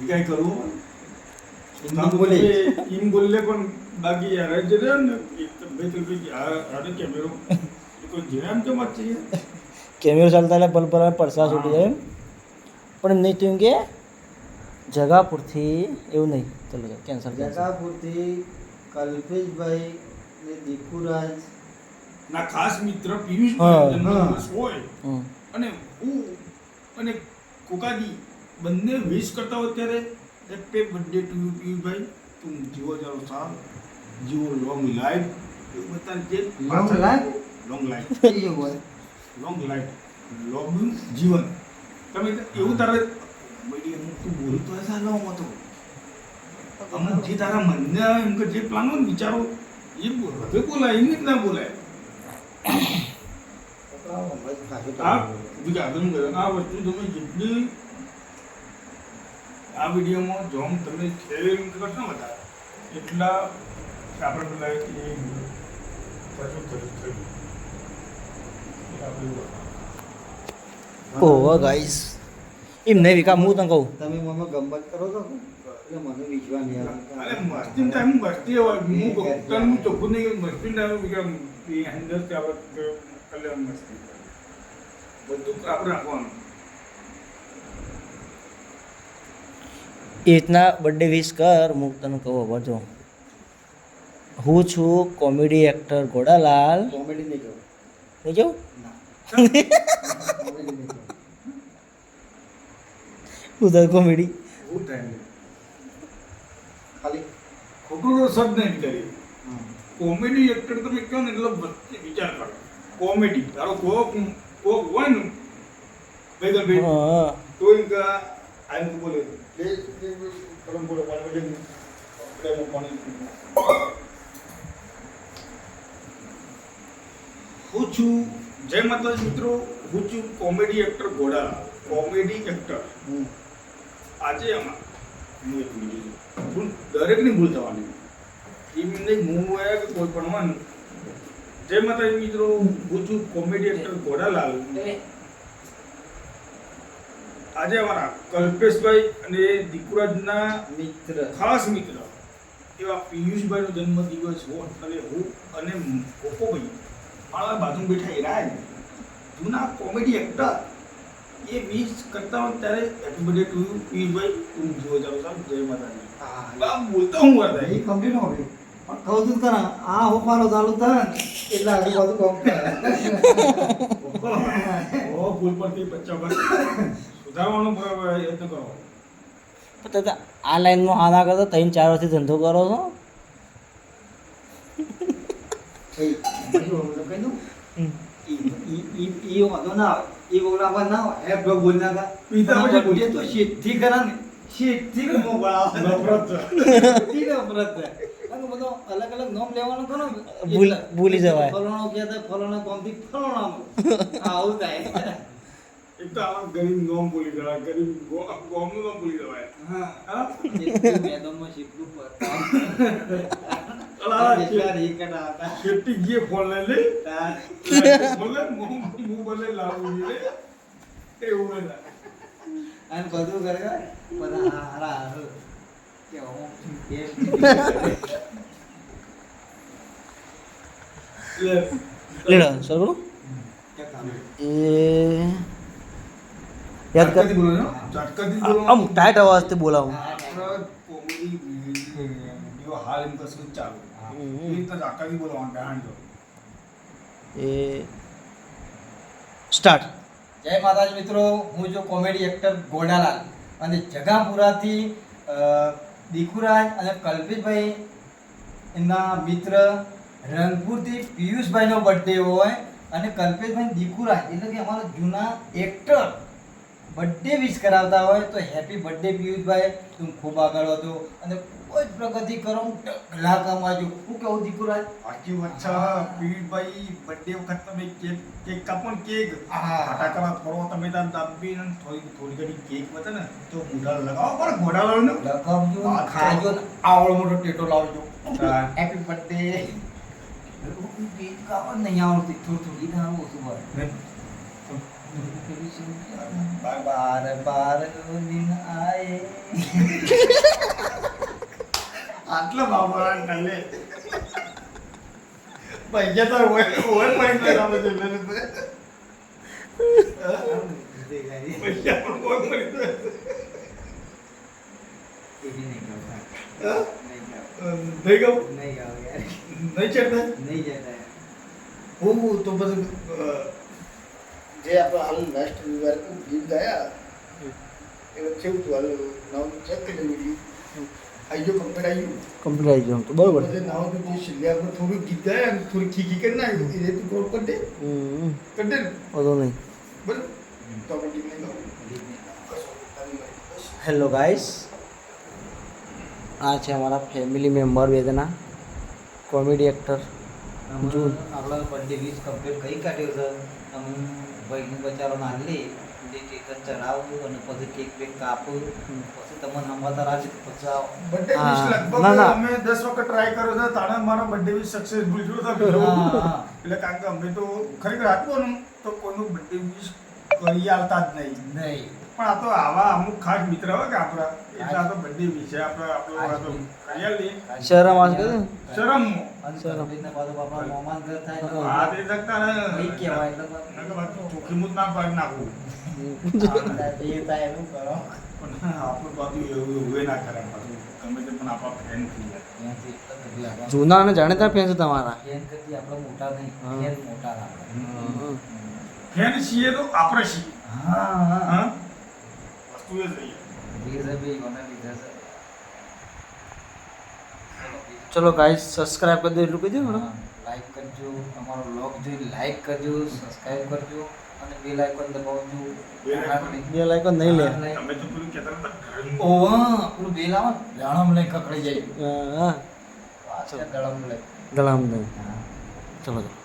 એ કાંઈ કરવું હિન્દી બોલે. એમ બોલલે પણ બાકી યાર જે રહે ને એ તો ભાઈ તો ભાઈ આ આને કેમેરો ચાલતા એટલે પલ પલ પડસા છૂટી જાય એમ. પણ નહીં થયું કે જગા પૂરથી એવું નહીં ચલો કેન્સલ કેન્સલ જગાપુરથી કલ્પેશભાઈ ને દીપુરાજ ના ખાસ મિત્ર પિયુષ હોય અને હું અને કોકાજી બંને વિશ કરતા હોય ત્યારે હેપી બર્થડે ટુ યુ પિયુષભાઈ તું જીવો જારો સાર જીવો લોંગ લાઈફ એવું બતાવે જે long life long life long life long જીવન. તમે એવું તારે બધી અમુક તું બોલું તો એસા લો મતો અમુક જે તારા મનને એમ કે જે પ્લાન હોય ને વિચારો એ બોલ. હવે બોલાય એમ જ ના બોલાય. આ તો. આ વસ્તુ તમે જેટલી આ વિડીયોમાં જોમ તમે ખેલ કરશો ને બધા એટલા આપણે પેલા એ પાછું થયું. થયું. ઓહો ગાઈસ એમ નહીં વિકા હું તને કહું? તમે મને ગમત કરો છો? એટલે મને વિશ્વાસ નહીં આવે. મસ્તી ટાઈમ મસ્તી હોય હું હું ચોખ્ખું નહીં મસ્તી ટાઈમ કે એ અંદર આપણે કલ્યાણ મસ્તી બધું આપણે રાખવાનું. એ રીતના બર્થડે વિશ કર હું તને કહું હવે હું છું કોમેડી એક્ટર ગોડાલાલ કોમેડી નહીં ના. કોમેડી ખાલી ખોટું શબ્દ નહીં કરી. કોમેડી એક્ટર તમે કહો ને એટલે વિચાર કરો. કોમેડી તારો કોક કોક હોય ને. ભાઈ તો એમ કરમ બોલે. પાણી બોલે આપણે એમાં પાણી હું છું જય માતાજી મિત્રો હું છું કોમેડી એક્ટર ઘોડા કોમેડી એક્ટર. આજે આમાં હું એક વીડિયો ભૂલ દરેકની ભૂલ થવાની. એમ નહીં હું હોય કે કોઈ પણ. જય માતાજી મિત્રો હું છું કોમેડી એક્ટર ઘોડાલાલ. આજે અમારા કલ્પેશભાઈ અને દીકુરાજના મિત્ર. ખાસ મિત્ર. એવા પિયુષભાઈનો જન્મદિવસ હોય અને હું અને કોકોભાઈ મારા બાજુ બેઠા રાય જૂના કોમેડી એક્ટર એ વીસ કરતા હોય ત્યારે હેપી બર્થડે ટુ યુ પિયુષભાઈ. તું જીવો જાવ સાહેબ. જય માતાજી. હા. બોલતો હું વાર એ કમ્પ્લીટ હોય. પણ કહું છું તને આ હોપારો ચાલુ થાય એટલે એટલે આજુબાજુ કોમ ઓ ભૂલ પરથી બચ્ચા પર સુધારવાનો કરો. આ લાઈનમાં હા ના કરતા ત્રણ ચાર વર્ષથી ધંધો કરો છો? અલગ અલગ નોમ લેવાનું કરો ભૂલ- જવાય. ફલાણો કે તો કોમથી ફલાણા આવું થાય. એક તો આવા ગરીબ નોમ બોલી જવાય ગરીબ ગો- ગોમનું નામ બોલી જવાય. હા. મેદાનમાં શીખવું પડે અલા, જેટલા રેકડા હતા. ખેતી ગયે ફોન લઈ લે. બોલે હું બોલે લાવું રે. એવું બધા અને બધું કરે બધા હારા હારું. કે હું એટલે લેડો? કે કામ? એ યાદ કર બોલો ને? બોલો. આમ ટાઈટ અવાજથી બોલાવું. આપણા કોમેડી વીડિયો હાલ એમ કશું ચાલુ. હું એ સ્ટાર્ટ જય માતાજી મિત્રો હું જો કોમેડી એક્ટર ગોડાલાલ અને જગાપુરાથી દીકુરાજ અને કલ્પિતભાઈ એમના મિત્ર રંગપુરથી પિયુષભાઈનો બર્થડે હોય અને કલ્પેશભાઈ દીકુરાજ એટલે કે અમારા જૂના એક્ટર બર્થડે વિશ કરાવતા હોય તો હેપી બર્થડે પિયુષભાઈ. તું ખૂબ આગળ વધો અને કોઈ પ્રગતિ કરો. ઢગલા કમાજો હું કેવું દીકરા સાચી વાત છે પીઠભાઈ બર્થડે વખત તમે કેક કેક કાપો ને કેક. હા. ફટાકડા ફોડો તમે તાર દાબી ને થોડી થોડી ઘણી કેક વધે ને તો ગોડા લગાવો. પર ગોડા લાવો ને. લગાવજો ખાજો ને. આવડો મોટો ટેટો લાવજો. હા. હેપી બર્થડે કેક ગાવા નહીં આવડતી. થોડી થોડી આવડું ઓછું પડે બાર બાર દિન આયે આટલા બાબા ટલે પૈસા તો હોય હોય પૈસા આપણે જોઈને તો. પૈસા પણ હોય પૈસા. હા? અમ, થઈ ગયું નહીં ચડતા હું તો અ, જે આપણે હાલ લાસ્ટ રવિવાર ગીત ગયા એ વચ્ચે એવું હતું હાલ નામ ચેક કરી લીધું આવી ગયો કમ્પ્લીટ આવી ગયું. કમ્પ્લીટ આવી ગયું તો બરોબર. પછી નામ તો જે છેલ્લે આપણે થોડું ગીત ગયા અને થોડી ખીખી કરી નાખ્યું એ રીતે ગોળ કરી દે હમ. કરી દે વાંધો નહીં. બરાબર? તો આપણે ગીત નહીં હેલો ગાઈસ આ છે અમારા ફેમિલી મેમ્બર વેદના કોમેડી એક્ટર જૂન. આપણો બર્થડે વીસ કમ્પ્લીટ કરી કાઢ્યો છે? અમે ભાઈનું બચારો નાનલી જે કેક ચડાવું અને પછી કેક બેક કાપું પછી તમને સંભાળતા રાખી પછી આવો. બર્થડે વિશ લગભગ અમે દસ વખત ટ્રાય કર્યો તો તાણે મારો બર્થડે વિશ સક્સેસફુલ થયો. એટલે કારણ કે અમે તો ખરેખર આટલું તો કોઈનું બર્થડે વિશ કરી આવતા જ નહીં. નહીં. પણ આ તો આવા અમુક ખાસ મિત્ર હોય કે આપણા એટલે આ તો બધી વિશ આપણે આપણો આ તો કરી આલીએ. શરમ આવશે કે શરમ. પાછું બાપા મોમાન થાય ને આ તે શકતા ને નહીં કહેવાય. એટલે નકર બાકી ચોખ્ખી મુત ના પાડી નાખવું એ થાય એવું કરો. પણ આપણું બાજુ એવું એવું ના કરે ગમે તે પણ આપણા ફ્રેન્ડ થઈ જાય. ત્યાંથી એટલે જ લાગવાનું. જૂના અને જાણીતા ફેન છે તમારા? એન કરતી આપણે મોટા નહીં. હા. મોટા. ફ્રેન્ડ છીએ તો આપણે છીએ. હા. હા? વસ્તુ જ ચલો ગાઈસ સબસ્ક્રાઇબ કરી દો એટલું કહી દો લાઈક કરજો અમારો બ્લોગ જોઈ લાઈક કરજો સબસ્ક્રાઇબ કરજો અને બેલ આઇકોન દબાવજો. Bell icon. બે નહીં. લે. તમે તો પેલું કહેતા હતા. ઓવા પેલું બેલ આવે ને લઈ કકડી જાય. હા ગળમ લઈ ગળામાં નહીં હા. ચલો ચલો.